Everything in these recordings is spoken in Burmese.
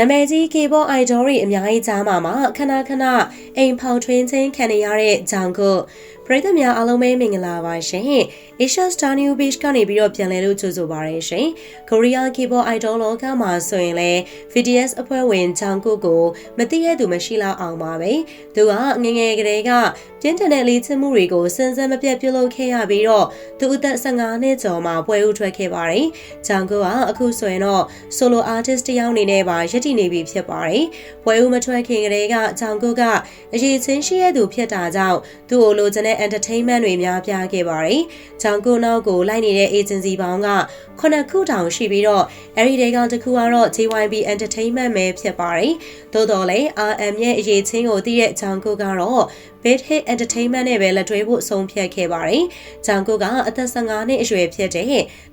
နာမည်ကြီး K-pop idol တွေအများကြီးကြားမှာမှာခဏခဏအိမ်ဖောင်ထွင်းချင်းခံနေရတဲ့ဂျောင်ကု ပရိသတ်များအားလုံးပဲမင်္ဂလာပါရှင်။ Asia Star New Page ကနေပြီးတော့ပြန်လည်လို့ကြိုဆိုပါရရှင်။ Korea K-pop idol လောကမှာဆိုရင်လည်း VTS အဖွဲ့ဝင်ဂျောင်ကုကိုမသိရသူမရှိလောက်အောင်ပါပဲ။သူကငငယ်ကလေးကပြင်းထန်တဲ့လေ့ကျင့်မှုတွေကိုစင်စက်မပြတ်ပြုလုပ်ခဲ့ရပြီးတော့သူအသက်15နှစ်ကျော်မှာပွဲဥထွက်ခဲ့ပါတယ်။ဂျောင်ကုကအခုဆိုရင်တော့ solo artist တယောက်အနေနဲ့ပါရည်တည်နေပြီဖြစ်ပါတယ်။ပွဲဥမထွက်ခင်ကလေးကဂျောင်ကုကအရေးချင်းရှိရသူဖြစ်တာကြောင့်သူ့ကိုလိုချင်တဲ့ entertainment တွေများပြားခဲ့ပါတယ်။ဂျောင်ကုနောက်ကိုလိုက်နေတဲ့ agency ပေါင်းက9ခုတောင်ရှိပြီးတော့အဲဒီတဲကတစ်ခုကတော့ JYP Entertainment ပဲဖြစ်ပါတယ်။သို့တော်လည်း RM ရဲ့အရေးချင်းကိုသိတဲ့ဂျောင်ကုကတော့ Big Hit Entertainment နဲ့ပဲလက်တွဲဖို့ဆုံးဖြတ်ခဲ့ပါတယ်။ဂျောင်ကုကအသက်15နှစ်အရွယ်ဖြစ်တဲ့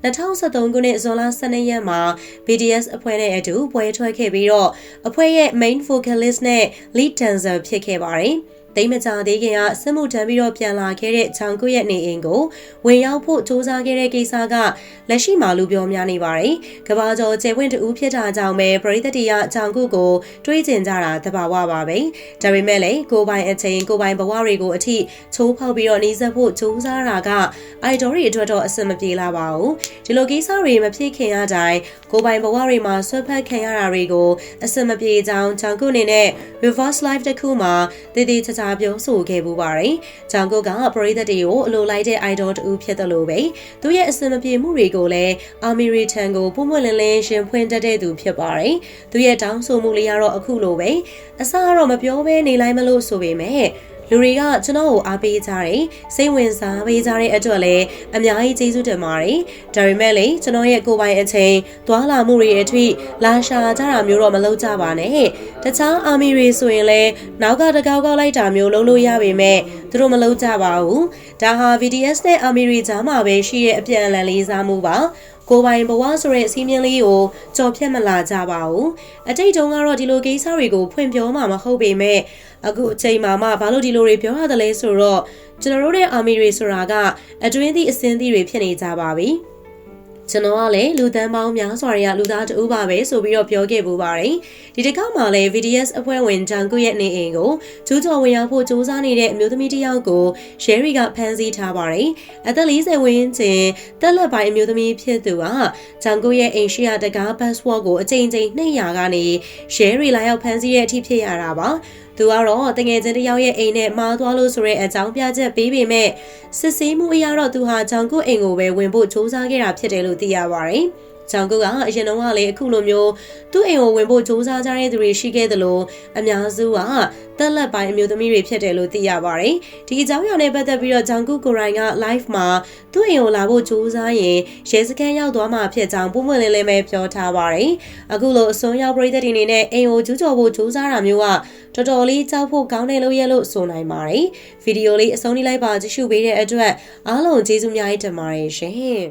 2013ခုနှစ်ဇွန်လ12ရက်မှာ BTS အဖွဲ့နဲ့အတူပွဲထွက်ခဲ့ပြီးတော့အဖွဲ့ရဲ့ main vocalist နဲ့ lead dancer ဖြစ်ခဲ့ပါတယ်။ တိတ်မကြသေးခင်ကစစ်မှုထမ်းပြီးတော့ပြန်လာခဲ့တဲ့ချောင်ကုရဲ့နေအိမ်ကိုဝင်ရောက်ဖို့စ조사ခဲ့တဲ့ကိစ္စကလက်ရှိမှာလူပြောများနေပါတယ်။ကဘာကျော်ကျယ်ဝင့်တူဖြစ်တာကြောင့်ပဲပရိသတ်တွေကချောင်ကုကိုတွေးကျင်ကြတာတဘာဝပါပဲ။ဒါပေမဲ့လည်းကိုပိုင်အချိန်ကိုပိုင်ဘဝတွေကိုအထိချိုးဖောက်ပြီးတော့နှီးစပ်ဖို့စ조사တာကအိုက်ဒိုတွေအတွက်တော့အဆင်မပြေလာပါဘူး။ဒီလိုကိစ္စတွေမဖြစ်ခင်ရတိုင်းကိုပိုင်ဘဝတွေမှာဆွတ်ဖက်ခံရတာတွေကိုအဆင်မပြေကြောင်းချောင်ကုအနေနဲ့ reverse life တစ်ခုမှာတည်တည်ချာချာ ာပြောဆိုခဲ့ပူပါတယ်။ဂျောင်ကုတ်ကပရိသတ်တွေကိုအလိုလိုက်တဲ့ idol တူဖြစ်တယ်လို့ပဲသူရဲ့အစင်မပြေမှုတွေကိုလည်းအာမီရီထန်ကိုပုံမှန်လင်းလင်းရှင်ဖွင့်တတ်တဲ့သူဖြစ်ပါတယ်။သူရဲ့တောင်းဆိုမှုလေးကတော့အခုလိုပဲအစကတော့မပြောဘဲနေလိုက်မလို့ဆိုပေမဲ့ လူတွေကကျွန်တော်ကိုအားပေးကြတယ်စိတ်ဝင်စားပေးကြတဲ့အတွက်လည်းအများကြီးကျေးဇူးတင်ပါတယ်ဒါပေမဲ့လေကျွန်တော်ရဲ့ကိုယ်ပိုင်အချိန်သွာလာမှုတွေအထိလာရှာကြတာမျိုးတော့မလုပ်ကြပါနဲ့တခြားအာမီတွေဆိုရင်လည်းနောက်ကတကောက်ကောက်လိုက်တာမျိုးလုပ်လို့ရပေမဲ့ သူတို့မလုပ်ကြပါဘူးဒါဟာ VDS နဲ့အာမီတွေကြားမှာပဲရှိတဲ့အပြန်အလှန်လေးစားမှုပါကိုပိုင်ဘဝဆိုတဲ့အစည်းအဝေးလေးကိုကြော်ဖြတ်မလာကြပါဘူးအတိတ်တုန်းကတော့ဒီလိုကိစ္စတွေကိုဖွင့်ပြောမှာမဟုတ်ပေမဲ့အခုအချိန်မှာမှဘာလို့ဒီလိုတွေပြောရတယ်လဲဆိုတော့ကျွန်တော်တို့ရဲ့အာမီတွေဆိုတာကအတွင်းသည့်အစင်းသည့်တွေဖြစ်နေကြပါပြီ။ ကျွန်တော်ကလည်းလူတန်းပေါင်းများစွာတွေကလူသားတူပါပဲဆိုပြီးတော့ပြောခဲ့ပူပါတယ်ဒီတစ်ခါမှလည်း VDS အဖွဲ့ဝင်ဂျန်ကုရဲ့နေအိမ်ကိုကျူးကျော်ဝင်ရောက်ဖို့စူးစမ်းနေတဲ့အမျိုးသမီးတစ်ယောက်ကိုရှယ်ရီကဖမ်းဆီးထားပါတယ်အသက်40ဝန်းကျင်တက်လက်ပိုင်းအမျိုးသမီးဖြစ်သူကဂျန်ကုရဲ့အိမ်ရှိရာတကား password ကိုအချိန်ချင်းနှိပ်ရာကနေရှယ်ရီလာရောက်ဖမ်းဆီးတဲ့အထိဖြစ်ရတာပါသူကတော့တငယ်ချင်းတယောက်ရဲ့အိမ်နဲ့မှားသွားလို့ဆိုတဲ့အကြောင်းပြချက်ပေးပေမဲ့စစ်ဆေးမှုအရတော့သူဟာဂျောင်ကုအိမ်ကိုပဲဝင်ဖို့စ조사ခဲ့တာဖြစ်တယ်လိုသိရပါတယ်။ဂျောင်ကုကအရင်တော့ကလည်းအခုလိုမျိုးသူ့အိမ်ကိုဝင်ဖို့စ조사ကြတဲ့သူတွေရှိခဲ့သလိုအများစုကတက်လက်ပိုင်းအမျိုးသမီးတွေဖြစ်တယ်လို့သိရပါတယ်။ဒီအကြောင်းအရာနဲ့ပတ်သက်ပြီးတော့ဂျောင်ကုကိုရိုင်းက live မှာသူ့အိမ်ကိုလာဖို့စ조사ရင်ရဲစခန်းရောက်သွားမှာဖြစ်ကြောင်းပုံမှန်လင်းလင်းပဲပြောထားပါတယ်။အခုလိုအစွန်းရောက်ပြည်သက်တွေအနေနဲ့အိမ်ကိုကျူးကျော်ဖို့စ조사တာမျိုးကတော်တော်လေးကြောက်ဖို့ကောင်းတယ်လို့ရလို့ဆိုနိုင်ပါတယ်။ဗီဒီယိုလေးအဆုံးထိလိုက်ပါကြည့်ရှုပေးတဲ့အတွက်အားလုံးကျေးဇူးများတင်ပါတယ်ရှင်။